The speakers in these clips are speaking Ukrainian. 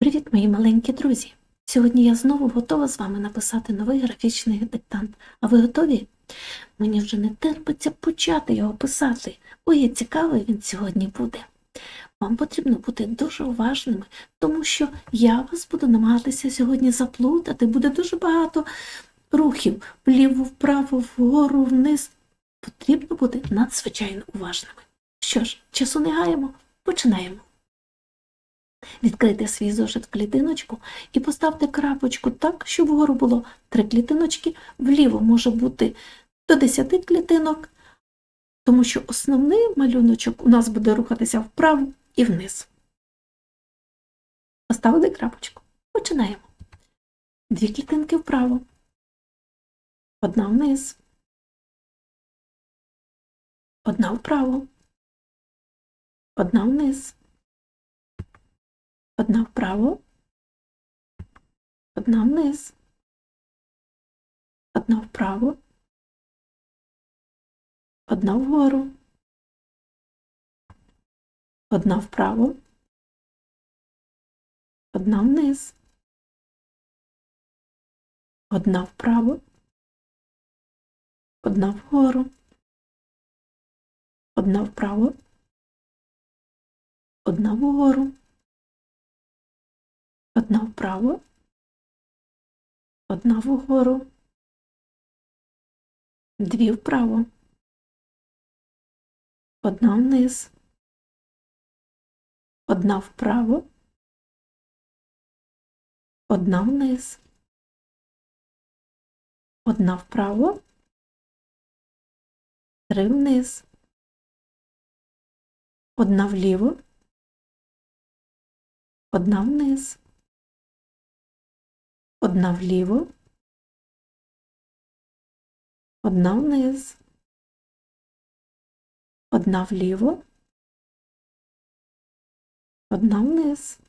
Привіт, мої маленькі друзі! Сьогодні я знову готова з вами написати новий графічний диктант. А ви готові? Мені вже не терпиться почати його писати. Ой, цікавий він сьогодні буде. Вам потрібно бути дуже уважними, тому що я вас буду намагатися сьогодні заплутати. Буде дуже багато рухів вліво, вправо, вгору, вниз. Потрібно бути надзвичайно уважними. Що ж, часу не гаємо, починаємо. Відкрийте свій зошит в клітиночку і поставте крапочку так, щоб вгору було три клітиночки, вліво може бути до 10 клітинок, тому що основний малюночок у нас буде рухатися вправо і вниз. Поставили крапочку. Починаємо. Дві клітинки вправо, одна вниз, одна вправо, одна вниз. Одна вправо, одна вниз, одна вправо, одна вгору, одна вправо, одна вниз, одна вправо, одна вгору, одна вправо, одна вгору. Одна вправо, одна вгору, дві вправо, одна вниз, одна вправо, одна вниз, одна вправо, три вниз, одна вліво, одна вниз одна вліво, одна вниз, одна вліво, одна вниз,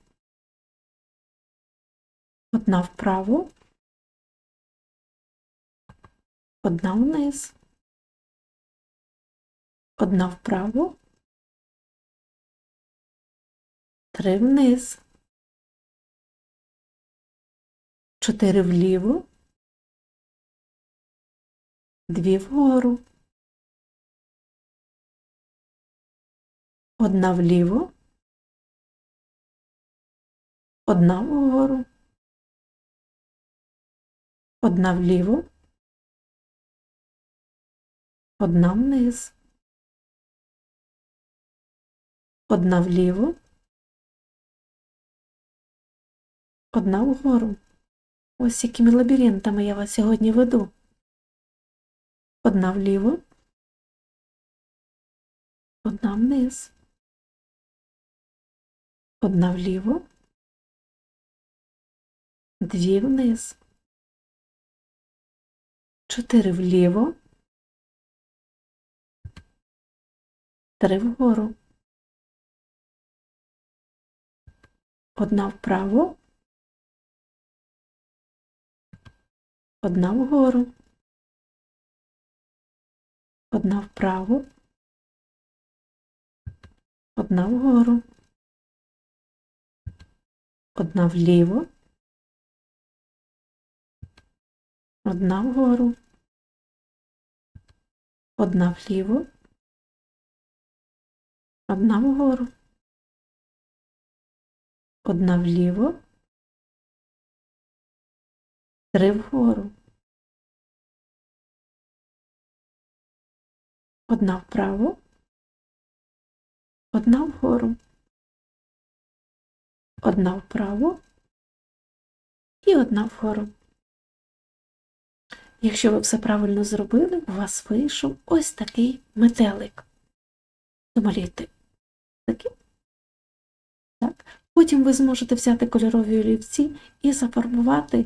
одна вправо, одна вниз, одна вправо, три вниз. Чотири вліво, дві вгору, одна вліво, одна вгору, одна вліво, одна вниз, одна вліво, одна вгору. Ось якими лабіринтами я вас сьогодні веду. Одна вліво, одна вниз, одна вліво, дві вниз, чотири вліво, три вгору, одна вправо. Одна вгору, одна вправо, одна вгору, одна вліво, одна вгору, одна вліво, одна вгору, одна вліво. Три вгору. Одна вправо, одна вгору, одна вправо і одна вгору. Якщо ви все правильно зробили, у вас вийшов ось такий метелик. Домалюйте такий. Так. Потім ви зможете взяти кольорові олівці і зафарбувати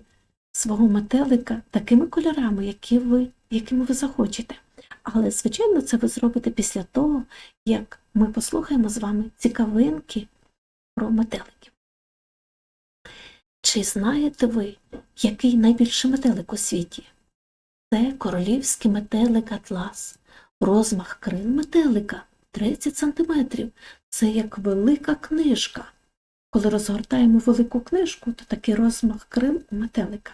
свого метелика такими кольорами, які ви, якими ви захочете. Але, звичайно, це ви зробите після того, як ми послухаємо з вами цікавинки про метеликів. Чи знаєте ви, який найбільший метелик у світі? Це королівський метелик Атлас, розмах крил метелика 30 см. Це як велика книжка. Коли розгортаємо велику книжку, то такий розмах крил у метелика.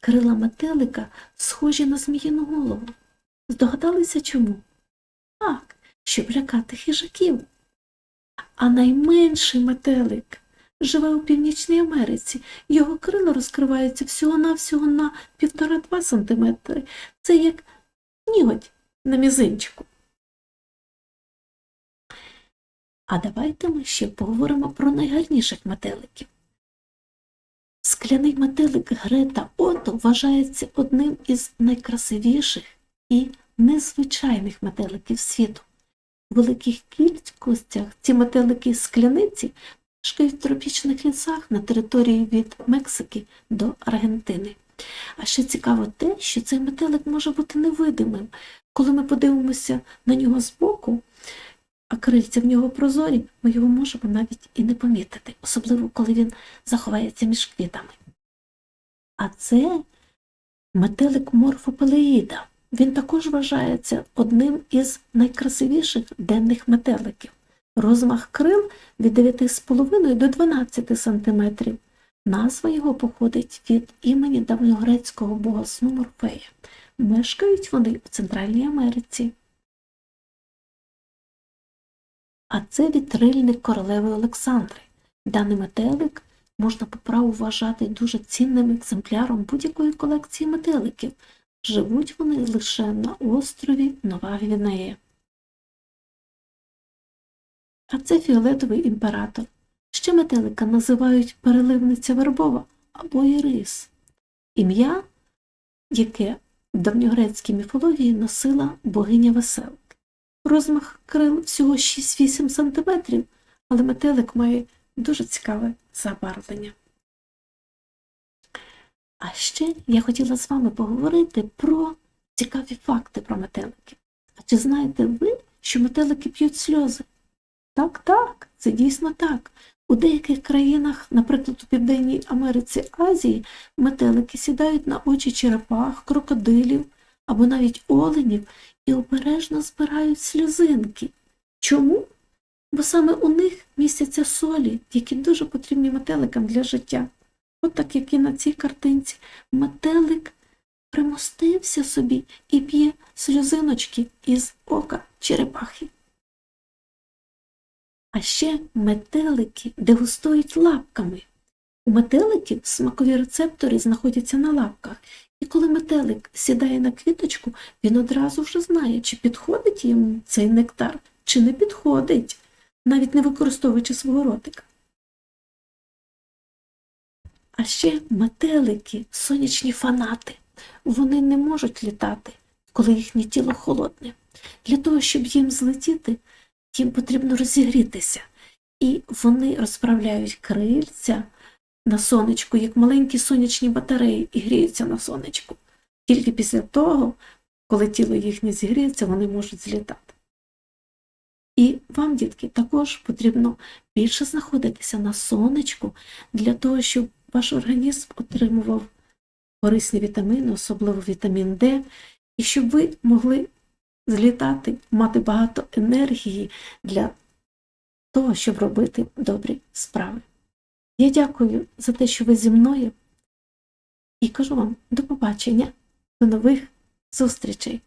Крила метелика схожі на зміїну голову. Здогадалися чому? Так, щоб лякати хижаків. А найменший метелик живе у Північній Америці. Його крила розкриваються всього-навсього на півтора-два сантиметри. Це як ніготь на мізинчику. А давайте ми ще поговоримо про найгарніших метеликів. Скляний метелик Грета Ото вважається одним із найкрасивіших і незвичайних метеликів світу. У великих кількостях ці метелики скляниці мешкають в тропічних лісах на території від Мексики до Аргентини. А ще цікаво те, що цей метелик може бути невидимим. Коли ми подивимося на нього збоку, а крильця в нього прозорі, ми його можемо навіть і не помітити, особливо коли він заховається між квітами. А це метелик морфопелеїда. Він також вважається одним із найкрасивіших денних метеликів. Розмах крил від 9,5 до 12 см. Назва його походить від імені давньогрецького бога сну Морфея. Мешкають вони в Центральній Америці. А це вітрильник королеви Олександри. Даний метелик можна по праву вважати дуже цінним екземпляром будь-якої колекції метеликів. Живуть вони лише на острові Нова Гвінея. А це фіолетовий імператор. Ще метелика називають переливниця вербова або ірис. Ім'я, яке в давньогрецькій міфології носила богиня веселки. Розмах крил всього 6-8 см, але метелик має дуже цікаве забарвлення. А ще я хотіла з вами поговорити про цікаві факти про метелики. А чи знаєте ви, що метелики п'ють сльози? Так, так, це дійсно так. У деяких країнах, наприклад, у Південній Америці Азії, метелики сідають на очі черепах, крокодилів або навіть оленів і обережно збирають сльозинки. Чому? Бо саме у них містяться солі, які дуже потрібні метеликам для життя. От так, як і на цій картинці, метелик примостився собі і п'є сльозиночки із ока черепахи. А ще метелики дегустують лапками. У метеликів смакові рецептори знаходяться на лапках, і коли метелик сідає на квіточку, він одразу вже знає, чи підходить йому цей нектар, чи не підходить, навіть не використовуючи свого ротика. А ще метелики сонячні фанати. Вони не можуть літати, коли їхнє тіло холодне. Для того, щоб їм злетіти, їм потрібно розігрітися. І вони розправляють крильця на сонечку, як маленькі сонячні батареї, і гріються на сонечку. Тільки після того, коли тіло їхнє зігріється, вони можуть злітати. І вам, дітки, також потрібно більше знаходитися на сонечку для того, щоб ваш організм отримував корисні вітаміни, особливо вітамін Д, і щоб ви могли злітати, мати багато енергії для того, щоб робити добрі справи. Я дякую за те, що ви зі мною, і кажу вам до побачення, до нових зустрічей!